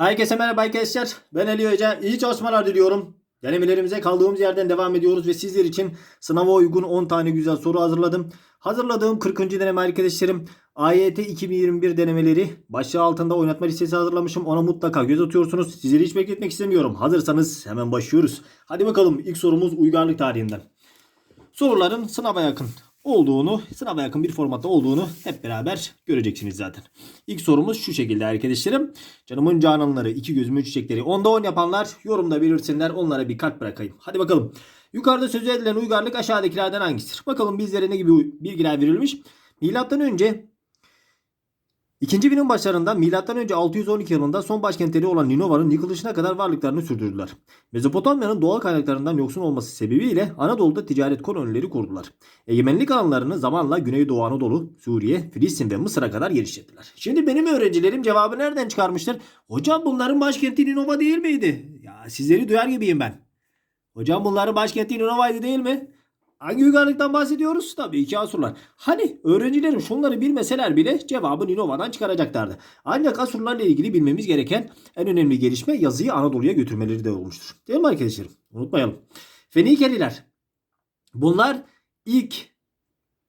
Herkese merhaba arkadaşlar. Ben Ali Hoca. İyi çalışmalar diliyorum. Denemelerimize kaldığımız yerden devam ediyoruz ve sizler için sınava uygun 10 tane güzel soru hazırladım. Hazırladığım 40. deneme arkadaşlarım AYT 2021 denemeleri başlığı altında oynatma listesi hazırlamışım. Ona mutlaka göz atıyorsunuz. Sizleri hiç bekletmek istemiyorum. Hazırsanız hemen başlıyoruz. Hadi bakalım ilk sorumuz uygarlık tarihinden. Soruların sınava yakın olduğunu, sınava yakın bir formatta olduğunu hep beraber göreceksiniz zaten. İlk sorumuz şu şekilde arkadaşlarım. Canımın cananları, iki gözümün çiçekleri. Onda 10 yapanlar yorumda belirsinler. Onlara bir kalp bırakayım. Hadi bakalım. Yukarıda sözü edilen uygarlık aşağıdakilerden hangisidir? Bakalım bizlere ne gibi bilgiler verilmiş. Milattan önce 2. binin başlarında önce 612 yılında son başkentleri olan Ninova'nın yıkılışına kadar varlıklarını sürdürdüler. Mezopotamya'nın doğal kaynaklarından yoksun olması sebebiyle Anadolu'da ticaret kolonileri kurdular. Egemenlik alanlarını zamanla Güneydoğu Anadolu, Suriye, Filistin ve Mısır'a kadar genişlettiler. Şimdi benim öğrencilerim cevabı nereden çıkarmıştır? Hocam bunların başkenti Ninova değil miydi? Ya sizleri duyar gibiyim ben. Hocam bunların başkenti Ninova'ydı değil mi? Hangi uygarlıktan bahsediyoruz? Tabii ki Asurlar. Hani öğrencilerim şunları bilmeseler bile cevabı Ninova'dan çıkaracaklardı. Ancak Asurlarla ilgili bilmemiz gereken en önemli gelişme yazıyı Anadolu'ya götürmeleri de olmuştur. Değil mi arkadaşlarım? Unutmayalım. Fenikeliler. Bunlar ilk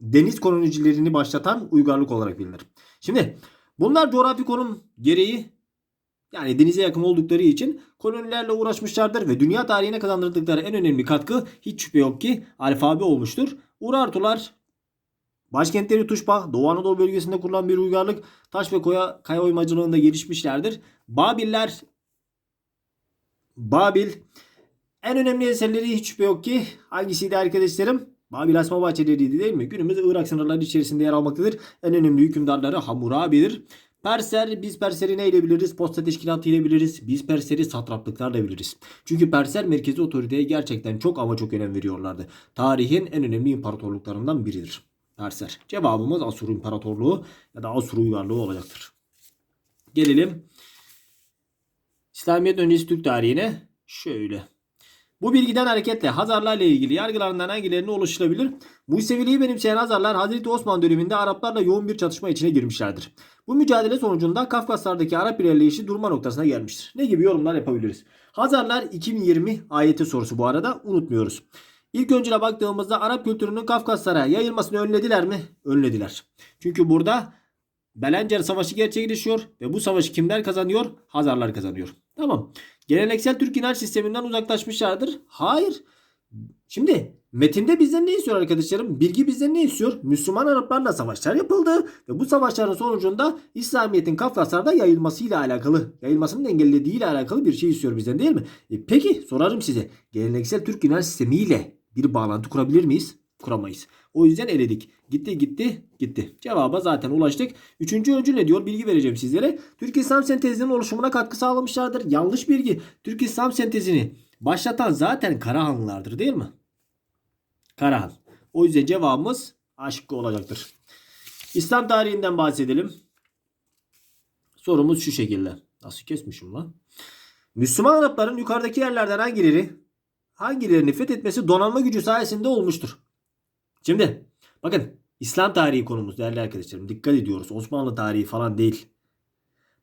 deniz kolonicilerini başlatan uygarlık olarak bilinir. Şimdi bunlar coğrafi konum gereği yani denize yakın oldukları için kolonilerle uğraşmışlardır ve dünya tarihine kazandırdıkları en önemli katkı hiç şüphe yok ki alfabe olmuştur. Urartular başkentleri Tuşba, Doğu Anadolu bölgesinde kurulan bir uygarlık taş ve koya, kaya oymacılığında gelişmişlerdir. Babiller Babil en önemli eserleri hiç şüphe yok ki hangisiydi arkadaşlarım? Babil asma bahçeleriydi değil mi? Günümüz Irak sınırları içerisinde yer almaktadır. En önemli hükümdarları Hammurabi'dir. Persler, biz Persleri neyle biliriz? Posta teşkilatı ile biliriz. Biz Persleri satraplıklarla biliriz. Çünkü Persler merkezi otoriteye gerçekten çok ama çok önem veriyorlardı. Tarihin en önemli imparatorluklarından biridir. Persler. Cevabımız Asur İmparatorluğu ya da Asur uygarlığı olacaktır. Gelelim İslamiyet öncesi Türk tarihine. Şöyle. Bu bilgiden hareketle Hazarlarla ilgili yargılarından hangilerine ulaşılabilir? Museviliği benimseyen Hazarlar Hazreti Osman döneminde Araplarla yoğun bir çatışma içine girmişlerdir. Bu mücadele sonucunda Kafkaslardaki Arap ilerleyişi durma noktasına gelmiştir. Ne gibi yorumlar yapabiliriz? Hazarlar 2020 ayeti sorusu bu arada unutmuyoruz. İlk öncüne baktığımızda Arap kültürünün Kafkaslara yayılmasını önlediler mi? Önlediler. Çünkü burada Belencer Savaşı gerçekleşiyor ve bu savaşı kimler kazanıyor? Hazarlar kazanıyor. Tamam. Geleneksel Türk inanç sisteminden uzaklaşmışlardır. Hayır. Şimdi metinde bizden ne istiyor arkadaşlarım? Bilgi bizden ne istiyor? Müslüman Araplarla savaşlar yapıldı ve bu savaşların sonucunda İslamiyet'in Kafkaslar'da yayılmasıyla alakalı, yayılmasının engellediğiyle alakalı bir şey istiyor bizden değil mi? E peki sorarım size. Geleneksel Türk inanç sistemiyle bir bağlantı kurabilir miyiz? Kuramayız. O yüzden eledik. Gitti gitti gitti. Cevaba zaten ulaştık. Üçüncü öncü ne diyor? Bilgi vereceğim sizlere. Türk İslam sentezinin oluşumuna katkı sağlamışlardır. Yanlış bilgi. Türk İslam sentezini başlatan zaten Karahanlılardır değil mi? Karahan. O yüzden cevabımız aşık olacaktır. İslam tarihinden bahsedelim. Sorumuz şu şekilde. Nasıl kesmişim lan? Müslüman Arapların yukarıdaki yerlerden hangileri hangilerini fethetmesi donanma gücü sayesinde olmuştur? Şimdi bakın İslam tarihi konumuz değerli arkadaşlarım. Dikkat ediyoruz. Osmanlı tarihi falan değil.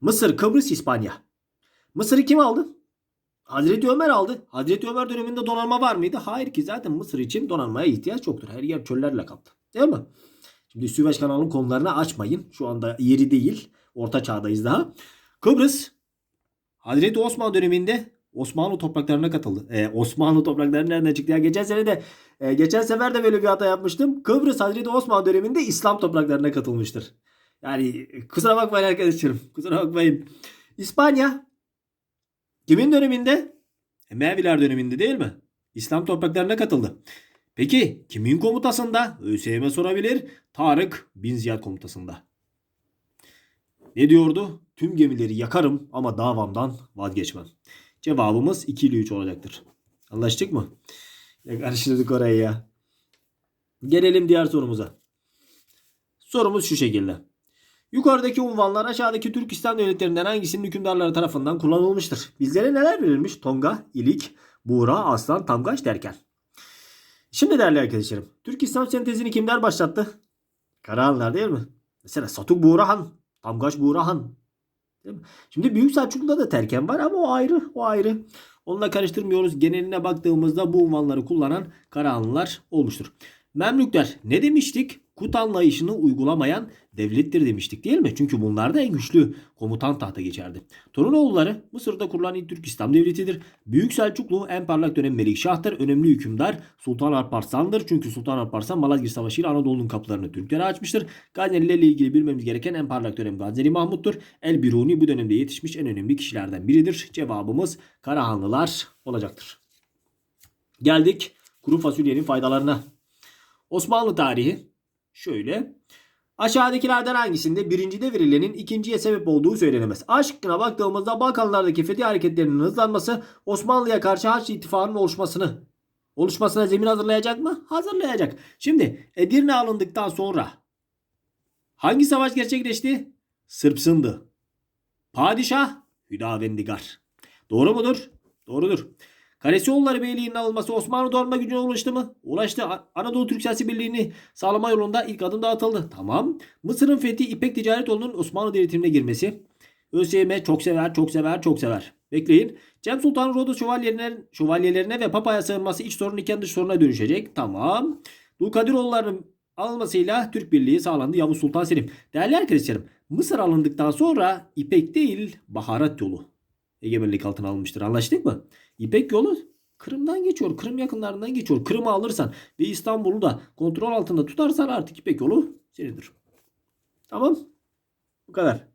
Mısır, Kıbrıs, İspanya. Mısır'ı kim aldı? Hazreti Ömer aldı. Hazreti Ömer döneminde donanma var mıydı? Hayır ki zaten Mısır için donanmaya ihtiyaç yoktur. Her yer çöllerle kaplı. Değil mi? Şimdi Süveyş kanalının konularını açmayın. Şu anda yeri değil. Orta çağdayız daha. Kıbrıs Hazreti Osman döneminde Osmanlı topraklarına katıldı. Ee, Osmanlı toprakları nereden çıktı ya? Geçen sene de e, geçen sefer de böyle bir hata yapmıştım. Kıbrıs Hazreti Osman döneminde İslam topraklarına katılmıştır. Yani kusura bakmayın arkadaşlarım. Kusura bakmayın. İspanya kimin döneminde? Emeviler döneminde değil mi? İslam topraklarına katıldı. Peki kimin komutasında? ÖSYM sorabilir. Tarık Bin Ziyad komutasında. Ne diyordu? Tüm gemileri yakarım ama davamdan vazgeçmem. Cevabımız 2 ile 3 olacaktır. Anlaştık mı? Ya karıştırdık orayı ya. Gelelim diğer sorumuza. Sorumuz şu şekilde. Yukarıdaki unvanlar aşağıdaki Türk İslam devletlerinden hangisinin hükümdarları tarafından kullanılmıştır? Bizlere neler verilmiş? Tonga, İlik, Buğra, Aslan, Tamgaç derken. Şimdi değerli arkadaşlarım. Türk İslam sentezini kimler başlattı? Karahanlar değil mi? Mesela Satuk Buğrahan, Tamgaç Buğrahan. Değil mi? Şimdi Büyük Selçuklu'da da terken var ama o ayrı. O ayrı. Onunla karıştırmıyoruz. Geneline baktığımızda bu unvanları kullanan Karahanlılar olmuştur. Memlükler ne demiştik? Kut anlayışını uygulamayan devlettir demiştik değil mi? Çünkü bunlar da en güçlü komutan tahta geçerdi. Torunoğulları Mısır'da kurulan ilk Türk İslam Devleti'dir. Büyük Selçuklu en parlak dönem Melikşah'tır. Önemli hükümdar Sultan Alparslan'dır. Çünkü Sultan Alparslan Malazgirt Savaşı ile Anadolu'nun kapılarını Türklere açmıştır. Gaznelilerle ilgili bilmemiz gereken en parlak dönem Gazneli Mahmut'tur. El Biruni bu dönemde yetişmiş en önemli kişilerden biridir. Cevabımız Karahanlılar olacaktır. Geldik kuru fasulyenin faydalarına. Osmanlı tarihi şöyle. Aşağıdakilerden hangisinde birincide verilenin ikinciye sebep olduğu söylenemez. A şıkkına baktığımızda Balkanlardaki fethi hareketlerinin hızlanması Osmanlı'ya karşı Haçlı ittifakının oluşmasını oluşmasına zemin hazırlayacak mı? Hazırlayacak. Şimdi Edirne alındıktan sonra hangi savaş gerçekleşti? Sırpsındı. Padişah Hüdavendigar. Doğru mudur? Doğrudur. Kalesioğulları Beyliği'nin alınması Osmanlı donanma gücüne ulaştı mı? Ulaştı. Anadolu Türk Siyasi Birliği'ni sağlama yolunda ilk adım dağıtıldı. Tamam. Mısır'ın fethi İpek Ticaret Yolu'nun Osmanlı Devleti'ne girmesi. ÖSYM çok sever, çok sever, çok sever. Bekleyin. Cem Sultan Rodos şövalyelerine, şövalyelerine ve papaya sığınması iç sorun iken dış soruna dönüşecek. Tamam. Dulkadiroğullarının alınmasıyla Türk Birliği sağlandı Yavuz Sultan Selim. Değerli arkadaşlarım Mısır alındıktan sonra İpek değil baharat yolu egemenlik altına alınmıştır. Anlaştık mı? İpek yolu Kırım'dan geçiyor. Kırım yakınlarından geçiyor. Kırım'ı alırsan ve İstanbul'u da kontrol altında tutarsan artık İpek yolu senindir. Tamam. Bu kadar.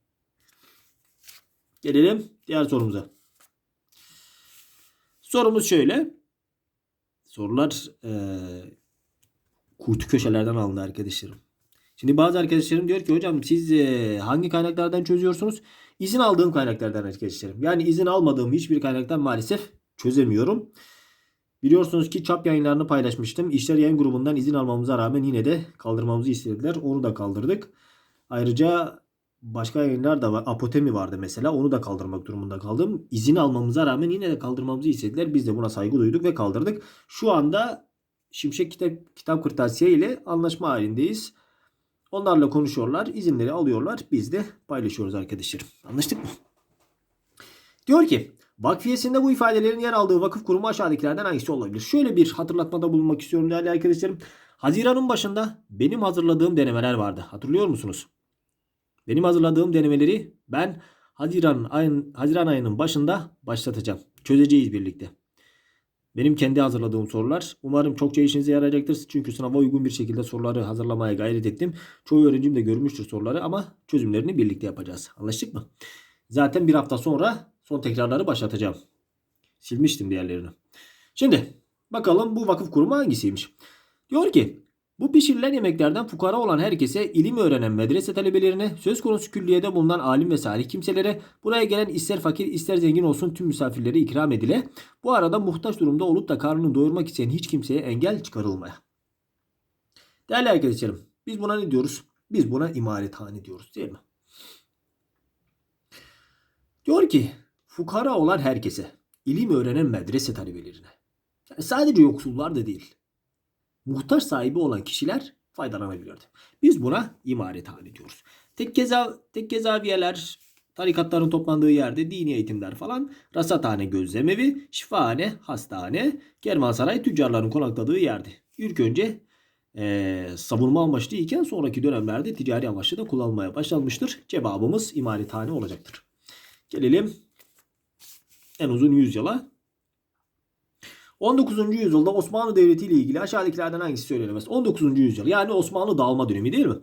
Gelelim diğer sorumuza. Sorumuz şöyle. Sorular eee kuytu köşelerden alındı arkadaşlarım. Şimdi bazı arkadaşlarım diyor ki hocam siz eee, hangi kaynaklardan çözüyorsunuz? İzin aldığım kaynaklardan arkadaşlarım. Yani izin almadığım hiçbir kaynaktan maalesef çözemiyorum. Biliyorsunuz ki çap yayınlarını paylaşmıştım. İşler yayın grubundan izin almamıza rağmen yine de kaldırmamızı istediler. Onu da kaldırdık. Ayrıca başka yayınlar da var. Apotemi vardı mesela. Onu da kaldırmak durumunda kaldım. İzin almamıza rağmen yine de kaldırmamızı istediler. Biz de buna saygı duyduk ve kaldırdık. Şu anda Şimşek Kitap, Kitap Kırtasiye ile anlaşma halindeyiz. Onlarla konuşuyorlar. izinleri alıyorlar. Biz de paylaşıyoruz arkadaşlarım. Anlaştık mı? Diyor ki vakfiyesinde bu ifadelerin yer aldığı vakıf kurumu aşağıdakilerden hangisi olabilir? Şöyle bir hatırlatmada bulunmak istiyorum değerli arkadaşlarım. Haziran'ın başında benim hazırladığım denemeler vardı. Hatırlıyor musunuz? Benim hazırladığım denemeleri ben Haziran ayın Haziran ayının başında başlatacağım. Çözeceğiz birlikte. Benim kendi hazırladığım sorular. Umarım çokça işinize yarayacaktır. Çünkü sınava uygun bir şekilde soruları hazırlamaya gayret ettim. Çoğu öğrencim de görmüştür soruları ama çözümlerini birlikte yapacağız. Anlaştık mı? Zaten bir hafta sonra son tekrarları başlatacağım. Silmiştim diğerlerini. Şimdi bakalım bu vakıf kurumu hangisiymiş? Diyor ki bu pişirilen yemeklerden fukara olan herkese ilim öğrenen medrese talebelerine, söz konusu külliyede bulunan alim ve salih kimselere, buraya gelen ister fakir ister zengin olsun tüm misafirlere ikram edile, bu arada muhtaç durumda olup da karnını doyurmak isteyen hiç kimseye engel çıkarılmaya. Değerli arkadaşlarım, biz buna ne diyoruz? Biz buna imarethane diyoruz değil mi? Diyor ki fukara olan herkese, ilim öğrenen medrese talebelerine. Yani sadece yoksullar da değil. Muhtaç sahibi olan kişiler faydalanabiliyordu. Biz buna imarethane diyoruz. Tekkeza, tekkezaviyeler, tarikatların toplandığı yerde dini eğitimler falan, rasathane gözlemevi, şifahane, hastane, kervansaray tüccarların konakladığı yerdi. İlk önce eee, savunma amaçlı iken sonraki dönemlerde ticari amaçlı da kullanılmaya başlanmıştır. Cevabımız imarethane olacaktır. Gelelim en uzun yüzyıla. 19. yüzyılda Osmanlı Devleti ile ilgili aşağıdakilerden hangisi söylenemez? 19. yüzyıl yani Osmanlı dağılma dönemi değil mi?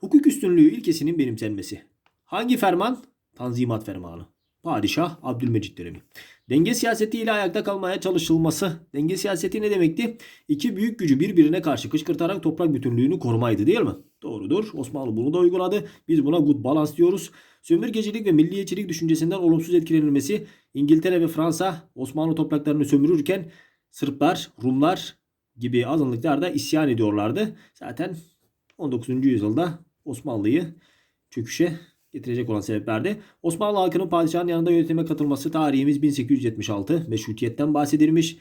Hukuk üstünlüğü ilkesinin benimsenmesi. Hangi ferman? Tanzimat Fermanı. Padişah Abdülmecit dönemi. Denge siyaseti ile ayakta kalmaya çalışılması. Denge siyaseti ne demekti? İki büyük gücü birbirine karşı kışkırtarak toprak bütünlüğünü korumaydı değil mi? Doğrudur. Osmanlı bunu da uyguladı. Biz buna good balance diyoruz. Sömürgecilik ve milliyetçilik düşüncesinden olumsuz etkilenilmesi İngiltere ve Fransa Osmanlı topraklarını sömürürken Sırplar, Rumlar gibi azınlıklar da isyan ediyorlardı. Zaten 19. yüzyılda Osmanlı'yı çöküşe getirecek olan sebeplerdi. Osmanlı halkının padişahın yanında yönetime katılması tarihimiz 1876. Meşrutiyetten bahsedilmiş.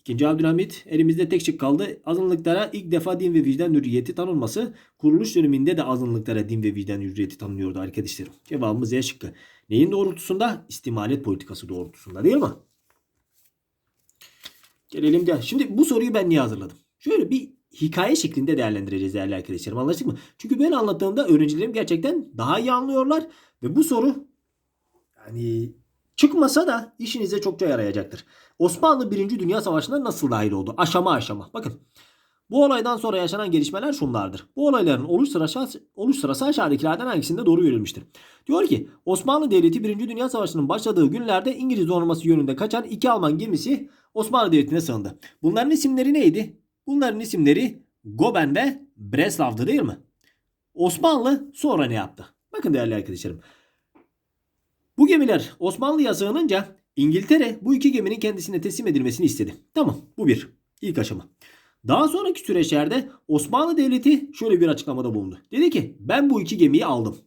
İkinci Abdülhamit elimizde tek şık kaldı. Azınlıklara ilk defa din ve vicdan hürriyeti tanınması. Kuruluş döneminde de azınlıklara din ve vicdan hürriyeti tanınıyordu arkadaşlarım. Cevabımız E şıkkı. Neyin doğrultusunda? İstimalet politikası doğrultusunda değil mi? Gelelim de. Şimdi bu soruyu ben niye hazırladım? Şöyle bir hikaye şeklinde değerlendireceğiz değerli arkadaşlarım. Anlaştık mı? Çünkü ben anlattığımda öğrencilerim gerçekten daha iyi anlıyorlar. Ve bu soru yani çıkmasa da işinize çokça yarayacaktır. Osmanlı 1. Dünya Savaşı'na nasıl dahil oldu? Aşama aşama. Bakın. Bu olaydan sonra yaşanan gelişmeler şunlardır. Bu olayların oluş sırası, oluş sırası aşağıdakilerden hangisinde doğru verilmiştir? Diyor ki Osmanlı Devleti 1. Dünya Savaşı'nın başladığı günlerde İngiliz donanması yönünde kaçan iki Alman gemisi Osmanlı Devleti'ne sığındı. Bunların isimleri neydi? Bunların isimleri Goben ve Breslav'dı değil mi? Osmanlı sonra ne yaptı? Bakın değerli arkadaşlarım. Bu gemiler Osmanlı'ya sığınınca İngiltere bu iki geminin kendisine teslim edilmesini istedi. Tamam bu bir. İlk aşama. Daha sonraki süreçlerde Osmanlı Devleti şöyle bir açıklamada bulundu. Dedi ki ben bu iki gemiyi aldım.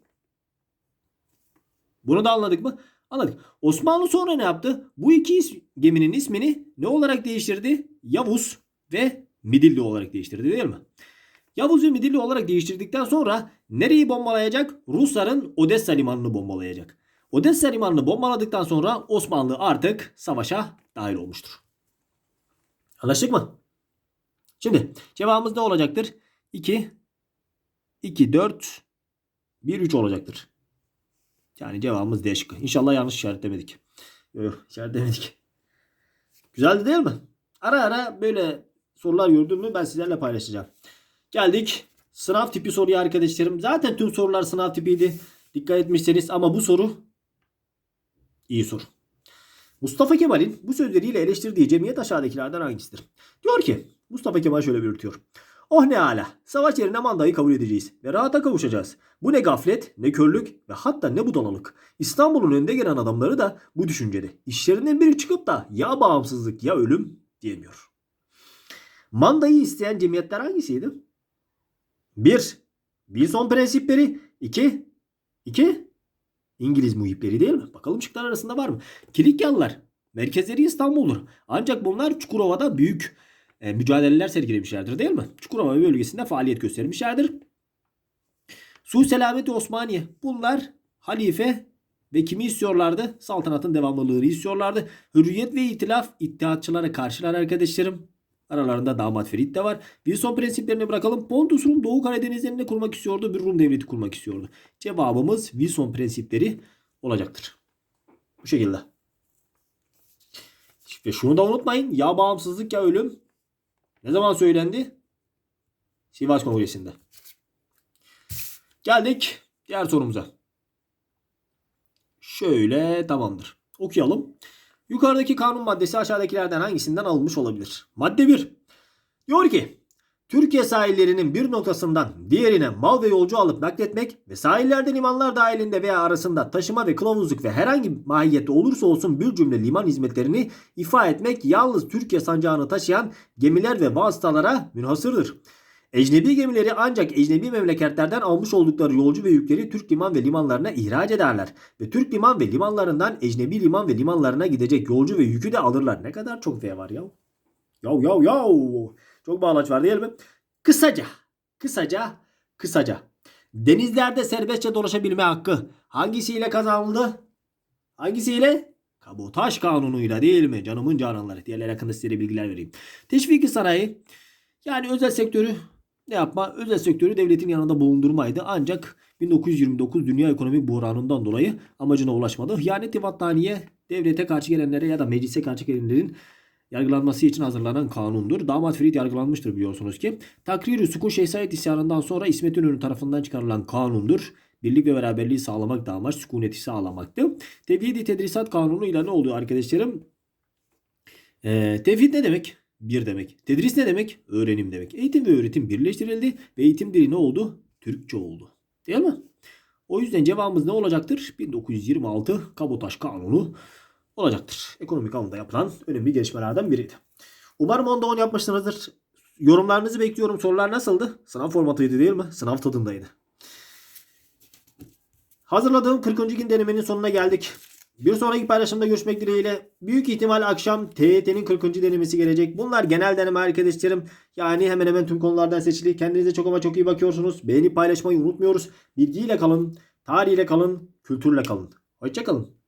Bunu da anladık mı? Anladık. Osmanlı sonra ne yaptı? Bu iki is- geminin ismini ne olarak değiştirdi? Yavuz ve Midilli olarak değiştirdi değil mi? Yavuz ve Midilli olarak değiştirdikten sonra nereyi bombalayacak? Rusların Odessa limanını bombalayacak. Odessa limanını bombaladıktan sonra Osmanlı artık savaşa dahil olmuştur. Anlaştık mı? Şimdi cevabımız ne olacaktır? 2 2 4 1 3 olacaktır. Yani cevabımız D şıkkı. İnşallah yanlış işaretlemedik. Yok yok işaretlemedik. Güzeldi değil mi? Ara ara böyle sorular gördüm mü ben sizlerle paylaşacağım. Geldik sınav tipi soruya arkadaşlarım. Zaten tüm sorular sınav tipiydi. Dikkat etmişseniz ama bu soru iyi soru. Mustafa Kemal'in bu sözleriyle eleştirdiği cemiyet aşağıdakilerden hangisidir? Diyor ki Mustafa Kemal şöyle belirtiyor. Oh ne ala. Savaş yerine mandayı kabul edeceğiz ve rahata kavuşacağız. Bu ne gaflet, ne körlük ve hatta ne budalalık. İstanbul'un önde gelen adamları da bu düşüncede. İşlerinden biri çıkıp da ya bağımsızlık ya ölüm diyemiyor. Mandayı isteyen cemiyetler hangisiydi? 1. Wilson prensipleri. 2. 2. İngiliz muhipleri değil mi? Bakalım şıklar arasında var mı? Kilikyalılar. Merkezleri İstanbul'dur. Ancak bunlar Çukurova'da büyük e, mücadeleler sergilemişlerdir değil mi? Çukurova bölgesinde faaliyet göstermişlerdir. Su Selameti Osmaniye. Bunlar halife ve kimi istiyorlardı? Saltanatın devamlılığını istiyorlardı. Hürriyet ve itilaf ittihatçılara karşılar arkadaşlarım. Aralarında damat Ferit de var. Wilson prensiplerini bırakalım. Pontus Rum Doğu Karadenizlerini kurmak istiyordu. Bir Rum devleti kurmak istiyordu. Cevabımız Wilson prensipleri olacaktır. Bu şekilde. Ve şunu da unutmayın. Ya bağımsızlık ya ölüm. Ne zaman söylendi? Sivas Kongresi'nde. Geldik diğer sorumuza. Şöyle tamamdır. Okuyalım. Yukarıdaki kanun maddesi aşağıdakilerden hangisinden alınmış olabilir? Madde 1. Diyor ki Türkiye sahillerinin bir noktasından diğerine mal ve yolcu alıp nakletmek ve sahillerde limanlar dahilinde veya arasında taşıma ve kılavuzluk ve herhangi bir mahiyette olursa olsun bir cümle liman hizmetlerini ifa etmek yalnız Türkiye sancağını taşıyan gemiler ve vasıtalara münhasırdır. Ecnebi gemileri ancak ecnebi memleketlerden almış oldukları yolcu ve yükleri Türk liman ve limanlarına ihraç ederler. Ve Türk liman ve limanlarından ecnebi liman ve limanlarına gidecek yolcu ve yükü de alırlar. Ne kadar çok V var ya. Yav yav yav. Çok bağlaç var değil mi? Kısaca, kısaca, kısaca. Denizlerde serbestçe dolaşabilme hakkı hangisiyle kazanıldı? Hangisiyle? Kabotaj kanunuyla değil mi? Canımın cananları. Diğerler hakkında size bilgiler vereyim. Teşviki sanayi yani özel sektörü ne yapma? Özel sektörü devletin yanında bulundurmaydı. Ancak 1929 dünya ekonomik buhranından dolayı amacına ulaşmadı. Hıyanet-i vattaniye devlete karşı gelenlere ya da meclise karşı gelenlerin yargılanması için hazırlanan kanundur. Damat Ferit yargılanmıştır biliyorsunuz ki. Takrir-i Sukun Şehzayet isyanından sonra İsmet İnönü tarafından çıkarılan kanundur. Birlik ve beraberliği sağlamak da amaç sükuneti sağlamaktı. Tevhid-i Tedrisat Kanunu ile ne oluyor arkadaşlarım? Ee, tevhid ne demek? Bir demek. Tedris ne demek? Öğrenim demek. Eğitim ve öğretim birleştirildi ve eğitim dili ne oldu? Türkçe oldu. Değil mi? O yüzden cevabımız ne olacaktır? 1926 Kabotaj Kanunu olacaktır. Ekonomik alanda yapılan önemli gelişmelerden biriydi. Umarım onda 10 yapmışsınızdır. Yorumlarınızı bekliyorum. Sorular nasıldı? Sınav formatıydı değil mi? Sınav tadındaydı. Hazırladığım 40. gün denemenin sonuna geldik. Bir sonraki paylaşımda görüşmek dileğiyle. Büyük ihtimal akşam TYT'nin 40. denemesi gelecek. Bunlar genel deneme arkadaşlarım. Yani hemen hemen tüm konulardan seçili. Kendinize çok ama çok iyi bakıyorsunuz. Beğenip paylaşmayı unutmuyoruz. Bilgiyle kalın, tarihiyle kalın, kültürle kalın. Hoşçakalın.